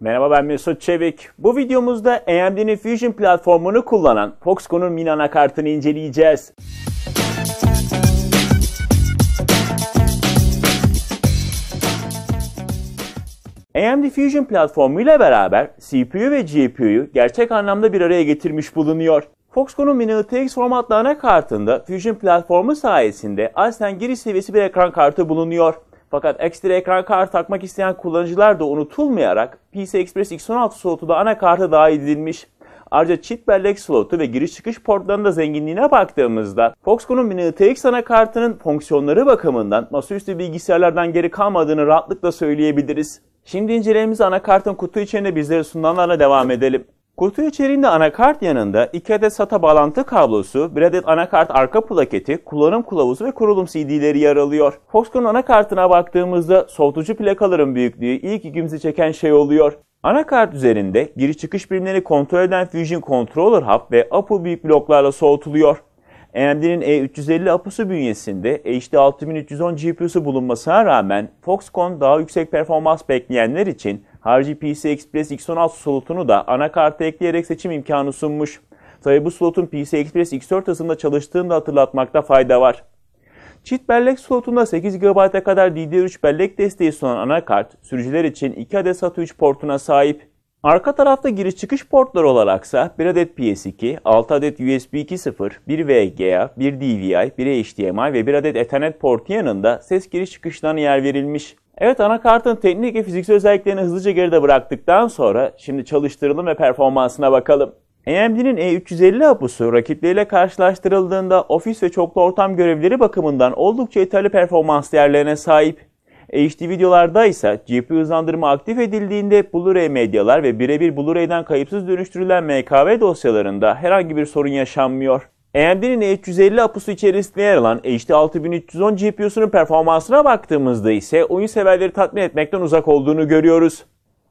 Merhaba ben Mesut Çevik. Bu videomuzda AMD'nin Fusion platformunu kullanan Foxconn'un Min anakartını inceleyeceğiz. AMD Fusion platformu ile beraber CPU ve GPU'yu gerçek anlamda bir araya getirmiş bulunuyor. Foxconn'un Mini RTX formatlı anakartında Fusion platformu sayesinde aslen giriş seviyesi bir ekran kartı bulunuyor. Fakat ekstra ekran kartı takmak isteyen kullanıcılar da unutulmayarak PCI Express X16 slotu da anakarta dahil edilmiş. Ayrıca çift bellek slotu ve giriş çıkış portlarının da zenginliğine baktığımızda Foxconn'un Mini RTX anakartının fonksiyonları bakımından masaüstü bilgisayarlardan geri kalmadığını rahatlıkla söyleyebiliriz. Şimdi incelememizi anakartın kutu içinde bizlere sunulanlarla devam edelim. Kutu içeriğinde anakart yanında 2 adet SATA bağlantı kablosu, 1 adet anakart arka plaketi, kullanım kılavuzu ve kurulum CD'leri yer alıyor. Foxconn anakartına baktığımızda soğutucu plakaların büyüklüğü ilk ilgimizi çeken şey oluyor. Anakart üzerinde giriş çıkış birimleri kontrol eden Fusion Controller Hub ve APU büyük bloklarla soğutuluyor. AMD'nin E350 APU'su bünyesinde HD 6310 GPU'su bulunmasına rağmen Foxconn daha yüksek performans bekleyenler için PCI Express X16 slotunu da anakarta ekleyerek seçim imkanı sunmuş. Tabi bu slotun PCI Express X4 hızında çalıştığını da hatırlatmakta fayda var. Çift bellek slotunda 8 GB'a kadar DDR3 bellek desteği sunan anakart, sürücüler için 2 adet SATA 3 portuna sahip. Arka tarafta giriş çıkış portları olaraksa 1 adet PS2, 6 adet USB 2.0, 1 VGA, 1 DVI, 1 HDMI ve 1 adet Ethernet portu yanında ses giriş çıkışlarına yer verilmiş. Evet anakartın teknik ve fiziksel özelliklerini hızlıca geride bıraktıktan sonra şimdi çalıştıralım ve performansına bakalım. AMD'nin E350 APU'su rakipleriyle karşılaştırıldığında ofis ve çoklu ortam görevleri bakımından oldukça yeterli performans değerlerine sahip. HD videolarda ise GPU hızlandırma aktif edildiğinde Blu-ray medyalar ve birebir Blu-ray'den kayıpsız dönüştürülen MKV dosyalarında herhangi bir sorun yaşanmıyor. AMD'nin E350 APU'su içerisinde yer alan HD 6310 GPU'sunun performansına baktığımızda ise oyun severleri tatmin etmekten uzak olduğunu görüyoruz.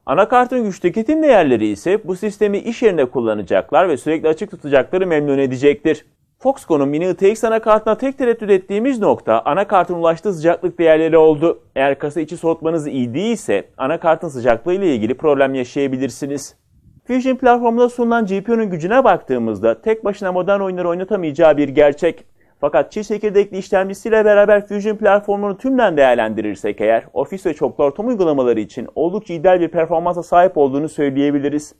Anakartın güç tüketim değerleri ise bu sistemi iş yerinde kullanacaklar ve sürekli açık tutacakları memnun edecektir. Foxconn'un Mini RTX anakartına tek tereddüt ettiğimiz nokta anakartın ulaştığı sıcaklık değerleri oldu. Eğer kasa içi soğutmanız iyi değilse anakartın sıcaklığı ile ilgili problem yaşayabilirsiniz. Fusion platformunda sunulan GPU'nun gücüne baktığımızda tek başına modern oyunları oynatamayacağı bir gerçek. Fakat çift çekirdekli işlemcisiyle beraber Fusion platformunu tümden değerlendirirsek eğer ofis ve çoklu ortam uygulamaları için oldukça ideal bir performansa sahip olduğunu söyleyebiliriz.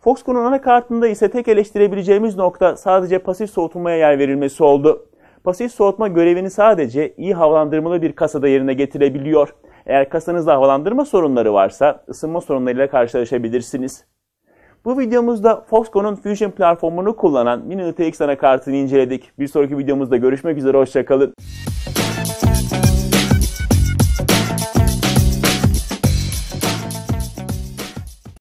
Foxconn'un anakartında ise tek eleştirebileceğimiz nokta sadece pasif soğutulmaya yer verilmesi oldu. Pasif soğutma görevini sadece iyi havalandırmalı bir kasada yerine getirebiliyor. Eğer kasanızda havalandırma sorunları varsa ısınma sorunlarıyla karşılaşabilirsiniz. Bu videomuzda Foxconn'un Fusion platformunu kullanan Mini RTX anakartını inceledik. Bir sonraki videomuzda görüşmek üzere, hoşçakalın.